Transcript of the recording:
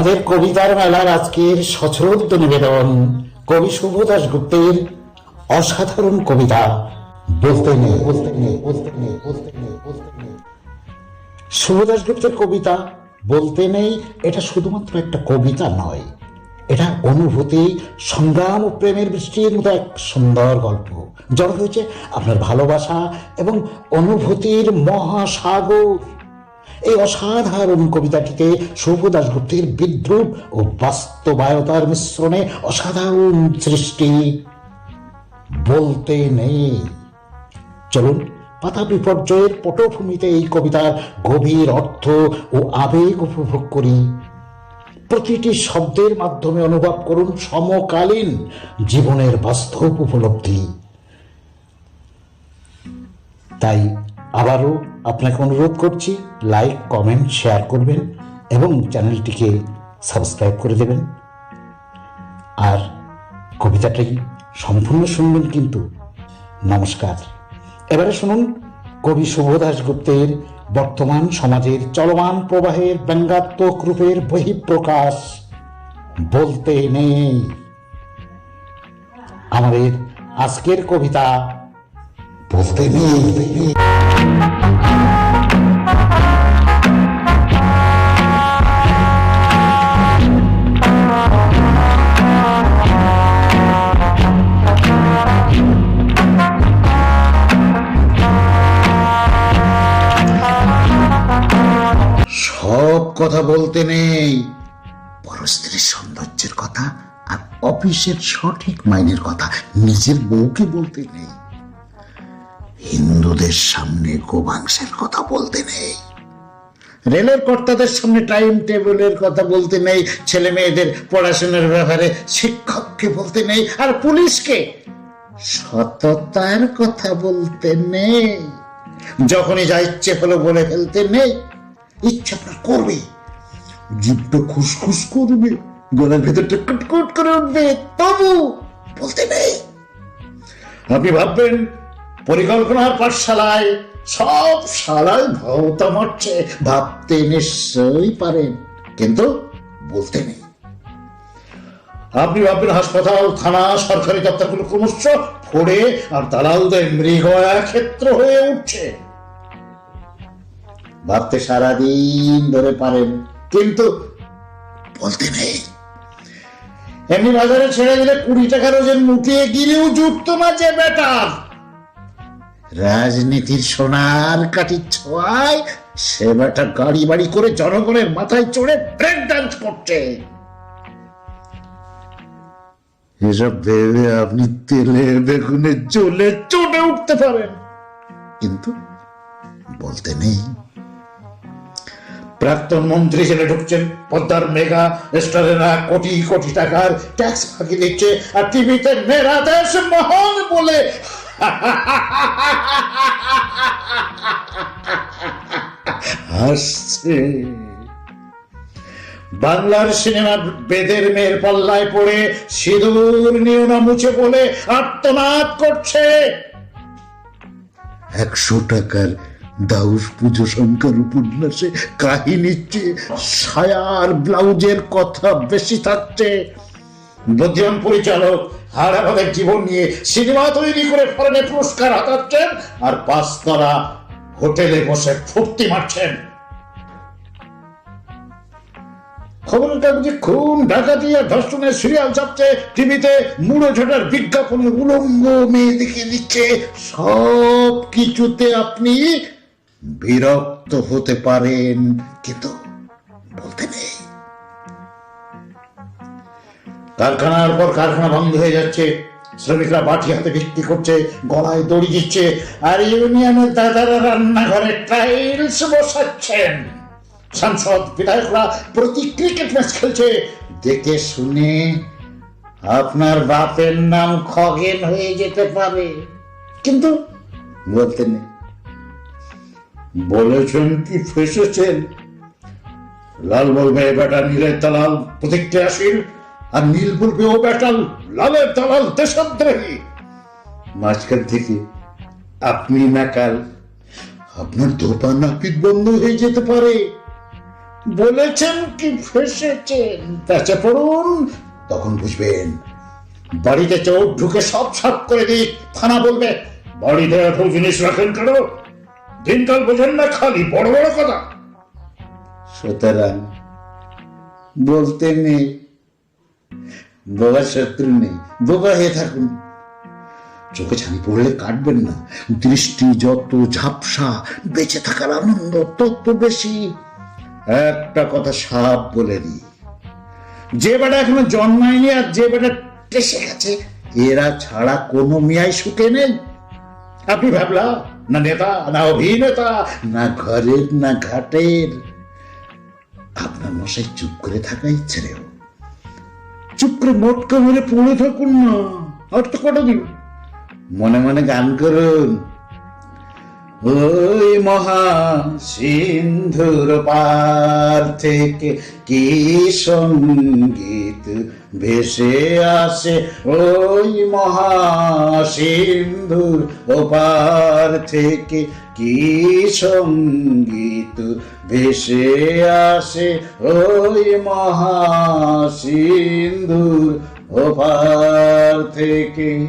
কবিতার মেলার আজকের সশ্রদ্ধ নিবেদন কবি শুভ দাশগুপ্তের অসাধারণ কবিতা। বলতে নেই বলতে নেই বলতে নেই বলতে নেই বলতে নেই। শুভ দাশগুপ্তের কবিতা, বলতে নেই, এটা শুধুমাত্র একটা কবিতা নয়। এটা অনুভূতি, সংগ্রাম ও প্রেমের বৃষ্টির মতো এক সুন্দর গল্প। জড় হয়েছে আপনার ভালোবাসা এবং অনুভূতির মহাসাগর এই অসাধারণ কবিতাটিতে শুভ দাশগুপ্তের বিদ্রুপ ও বাস্তবায়তার মিশ্রণে অসাধারণ সৃষ্টি। বলতে নেই। চলুন পাতা বিপর্যয়ের পটভূমিতে এই কবিতার গভীর অর্থ ও আবেগ উপভোগ করি। প্রতিটি শব্দের মাধ্যমে অনুভব করুন সমকালীন জীবনের বাস্তব উপলব্ধি। তাই আবারও আপনাকে অনুরোধ করছি লাইক কমেন্ট শেয়ার করবেন এবং চ্যানেলটিকে সাবস্ক্রাইব করে দেবেন। আর কবিতাটি সম্পূর্ণ শুনবেন কিন্তু। নমস্কার। এবারে শুনুন কবি শুভদাস গুপ্তের বর্তমান সমাজের চলমান প্রবাহের ব্যঙ্গাত্মক রূপের বহিঃপ্রকাশ। বলতে নেই। আমাদের আজকের কবিতা বলতে নেই। সব কথা বলতে নেই। পরস্ত্রীর সৌন্দর্যের কথা আর অফিসের সঠিক মাইনের কথা নিজের বউকে বলতে নেই। হিন্দুদের সামনে গোমাংসের কথা বলতে নেই। রেলের কর্তাদের সামনে টাইম টেবিলের কথা বলতে নেই। ছেলে মেয়েদের পড়াশোনার ব্যাপারে শিক্ষককে বলতে নেই। আর পুলিশকে সততার কথা বলতে নেই। যখনই যা ইচ্ছে হলো বলে ফেলতে নেই। ইচ্ছা আপনার করবে। জিভটা খুসখুস করবে। গলার ভেতরটা কুটকুট করে উঠবে। তবু বলতে নেই। আপনি ভাববেন পরিকল্পনার পাঠশালায় সব শালায় ভাওতা মারছে ভাবতে নিশ্চয়ই পারেন, কিন্তু বলতে নেই। আপনি ভাববেন, হাসপাতাল, থানা, সরকারি দপ্তরগুলো ক্রমশ ফোড়ে আর দালালদের মৃগয়া ক্ষেত্র হয়ে উঠছে। ভাবতে সারাদিন ধরে পারেন, কিন্তু বলতে নেই। এমনি বাজারে ছেড়ে গেলে কুড়ি টাকার ওজন মুটিয়ে গিলেও যুক্ত না যে বেটার। রাজনীতির সোনার কাঠির ছোঁয়ায় সে বেটা গাড়ি বাড়ি করে জনগণের মাথায় চড়ে ব্রেক ডান্স করছে। এসব ভেবে আপনি তেলে বেগুনে চলে চটে উঠতে পারেন। কিন্তু বলতে নেই। প্রাক্তন মন্ত্রী ছেলে ঢুকছেন, পদ্মার মেগা রেস্টুরেন্টরা কোটি কোটি টাকার ট্যাক্স ফাঁকি দিচ্ছে, আর টিভিতে মেরা দেশ মহান বলে হাসছে। বাংলার সিনেমা বেদের মেয়ের পাল্লায় পড়ে, সিঁদুর নিও না মুছে বলে আত্মনাদ করছে। একশো টাকার দাউস পুজো শঙ্কর উপন্যাসে কাহিনীর সায়ার ব্লাউজের কথা বেশি থাকছে। বুদ্ধিমান পরিচালক হারাভাগের জীবন নিয়ে সিনেমা তৈরি করে ফরেনে পুরস্কার হাতাচ্ছেন, আর পাঁচতলা হোটেলে বসে ফুর্তি মারছেন। কাগজে খুন, ডাকাতি আর ধর্ষণের সিরিয়াল ছাপছে টিভিতে মুড়ো ঝোটার বিজ্ঞাপনে উলঙ্গ মেয়ে দেখে দিচ্ছে। সব কিছুতে আপনি বিরক্ত হতে পারেন, কিন্তু বলতে নেই। কারখানার পর কারখানা বন্ধ হয়ে যাচ্ছে। শ্রমিকরা বাটি হাতে বিক্রি করছে, গলায় দড়ি দিচ্ছে। আর ইউনিয়নের দাদারা রান্নাঘরে টাইলস বসাচ্ছেন। সাংসদ, বিধায়করা প্রতি ক্রিকেট ম্যাচ খেলছে। দেখে শুনে আপনার বাপের নাম খগেন হয়ে যেতে পারে। কিন্তু বলতে নেই। বলেছেন কি, ফেসেছেন। লাল বলবে, বেটা নীলের দালাল প্রতিক্রিয়াশীল আর নীল বলবে ও বেটা লালের দালাল, দেশদ্রোহী। মাঝখান থেকে আপনি নাকাল আপনার ধোপা নাপিত বন্ধ হয়ে যেতে পারে। বলেছেন কি ফেসেছেন? প্যাচে পড়ুন, তখন বুঝবেন। বাড়িতে চোর ঢুকে সব সাফ করে দিই, থানা বলবে, বাড়িতে এত জিনিস রাখেন কেন? দিনকাল বোঝেন না, খালি বড় বড় কথা। সুতরাং বলতে নেই বাবার শত্রু নেই বোবা হয়ে থাকুন। চোখে ছানি পড়লে কাটবেন না, দৃষ্টি, যত ঝাপসা, বেঁচে থাকার আনন্দ তত বেশি। একটা কথা সাপ বলে দিই যে বেটা এখনও জন্মায়নি আর যে বেটা টেসে গেছে, এরা ছাড়া কোনো মিয়াই সুখে নেই। আপনি ভাবলা, না নেতা, না অভিনেতা, না ঘরের, না ঘাটের। আপনার মশাই চুপ করে থাকা ইচ্ছে করে মটকা মেরে পড়ে থাকুন না। আর তো কটা দিন? মনে মনে গান করুন। ওই মহা সিন্ধুর পার থেকে কি সংগীত ভেসে আসে? ওই মহা সিন্ধুর ওপার থেকে কি সংগীত ভেসে আসে? ওই মহা সিন্ধুর ওপার থেকে